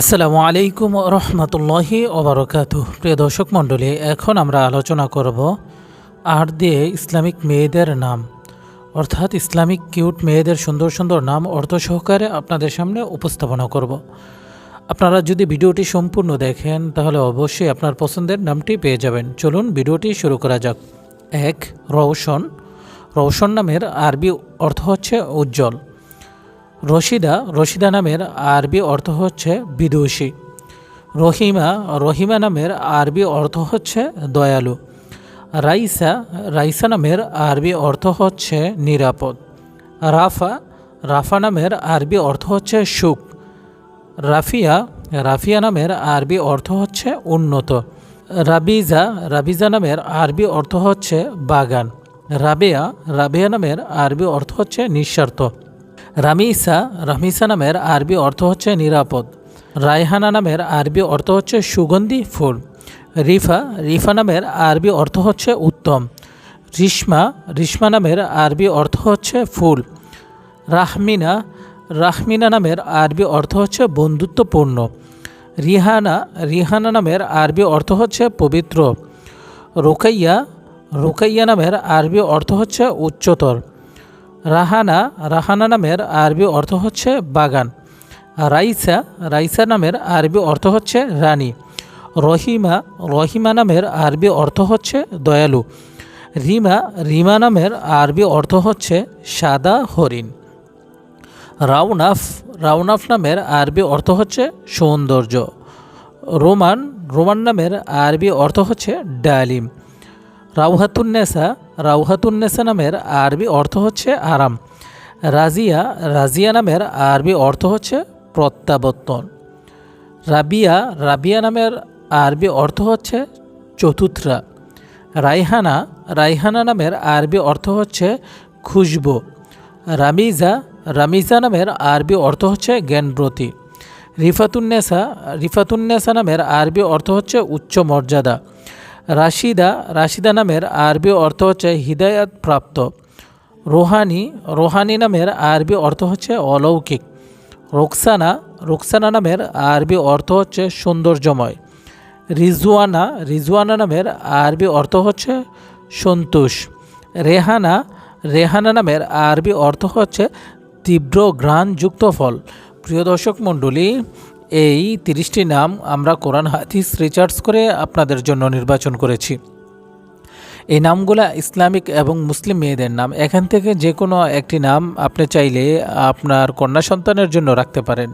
আসসালামু আলাইকুম রহমতুল্লাহি ওবরকাত। প্রিয় দর্শক মণ্ডলী, এখন আমরা আলোচনা করব আর দিয়ে ইসলামিক মেয়েদের নাম। অর্থাৎ ইসলামিক কিউট মেয়েদের সুন্দর সুন্দর নাম অর্থ সহকারে আপনাদের সামনে উপস্থাপনা করব। আপনারা যদি ভিডিওটি সম্পূর্ণ দেখেন, তাহলে অবশ্যই আপনার পছন্দের নামটি পেয়ে যাবেন। চলুন ভিডিওটি শুরু করা যাক। এক রৌশন রৌশন নামের আরবি অর্থ হচ্ছে উজ্জ্বল। রশিদা রশিদা নামের আরবি অর্থ হচ্ছে বিদুষী। রহিমা রহিমা নামের আরবি অর্থ হচ্ছে দয়ালু। রাইসা রাইসা নামের আরবি অর্থ হচ্ছে নিরাপদ। রাফা রাফা নামের আরবি অর্থ হচ্ছে সুখ। রাফিয়া রাফিয়া নামের আরবি অর্থ হচ্ছে উন্নত। রাবিজা রাবিজা নামের আরবি অর্থ হচ্ছে বাগান। রাবেয়া রাবেয়া নামের আরবি অর্থ হচ্ছে নিঃস্বার্থ। রামিসা রামিসা নামের আরবি অর্থ হচ্ছে নিরাপদ। রায়হানা নামের আরবি অর্থ হচ্ছে সুগন্ধি ফুল। রিফা রিফা নামের আরবি অর্থ হচ্ছে উত্তম। রিশমা রিশমা নামের আরবি অর্থ হচ্ছে ফুল। রাহমিনা রাহমিনা নামের আরবি অর্থ হচ্ছে বন্ধুত্বপূর্ণ। রিহানা রিহানা নামের আরবি অর্থ হচ্ছে পবিত্র। রোকাইয়া রোকাইয়া নামের আরবি অর্থ হচ্ছে উচ্চতর। রাহানা রাহানা নামের আরবি অর্থ হচ্ছে বাগান। রাইসা রাইসা নামের আরবি অর্থ হচ্ছে রানী। রহিমা রহিমা নামের আরবি অর্থ হচ্ছে দয়ালু। রিমা রিমা নামের আরবি অর্থ হচ্ছে সাদা হরিণ। রাউনাফ রাউনাফ নামের আরবি অর্থ হচ্ছে সৌন্দর্য। রোমান রোমান নামের আরবি অর্থ হচ্ছে ডালিম। রাউহাতুন্নেসা রাউহাতুন্নেসা নামের আরবি অর্থ হচ্ছে আরাম। রাজিয়া রাজিয়া নামের আরবি অর্থ হচ্ছে প্রত্যাবর্তন। রাবিয়া রাবিয়া নামের আরবি অর্থ হচ্ছে চতুর্থরা। রাইহানা রাইহানা নামের আরবি অর্থ হচ্ছে খুশবু। রামিজা রামিজা নামের আরবি অর্থ হচ্ছে জ্ঞানব্রতী। রিফাতুন্নেসা রিফাতুন্নেসা নামের আরবি অর্থ হচ্ছে উচ্চ মর্যাদা। রাশিদা রাশিদা নামের আরবি অর্থ হচ্ছে হৃদায়ত প্রাপ্ত। রোহানি রোহানি নামের আরবি অর্থ হচ্ছে অলৌকিক। রোকসানা রোকসানা নামের আরবি অর্থ হচ্ছে সৌন্দর্যময়। রিজওয়ানা রিজওয়ানা নামের আরবি অর্থ হচ্ছে সন্তোষ। রেহানা রেহানা নামের আরবি অর্থ হচ্ছে তীব্র ঘ্রাণযুক্ত ফল। প্রিয় দর্শক মণ্ডলী এই তিরিশটি নাম আমরা কোরআন হাদিস রিচার্জ করে আপনাদের জন্য নির্বাচন করেছি। এই নামগুলা ইসলামিক এবং মুসলিম মেয়েদের নাম। এখান থেকে যে কোনো একটি নাম আপনি চাইলে আপনার কন্যা সন্তানের জন্য রাখতে পারেন।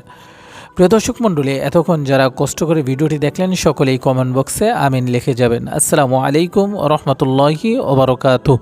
প্রিয় দর্শক মণ্ডলী, এতক্ষণ যারা কষ্ট করে ভিডিওটি দেখলেন, সকলেই কমেন্ট বক্সে আমিন লিখে যাবেন। আসসালামু আলাইকুম রহমতুল্লাহি ওবরকাতু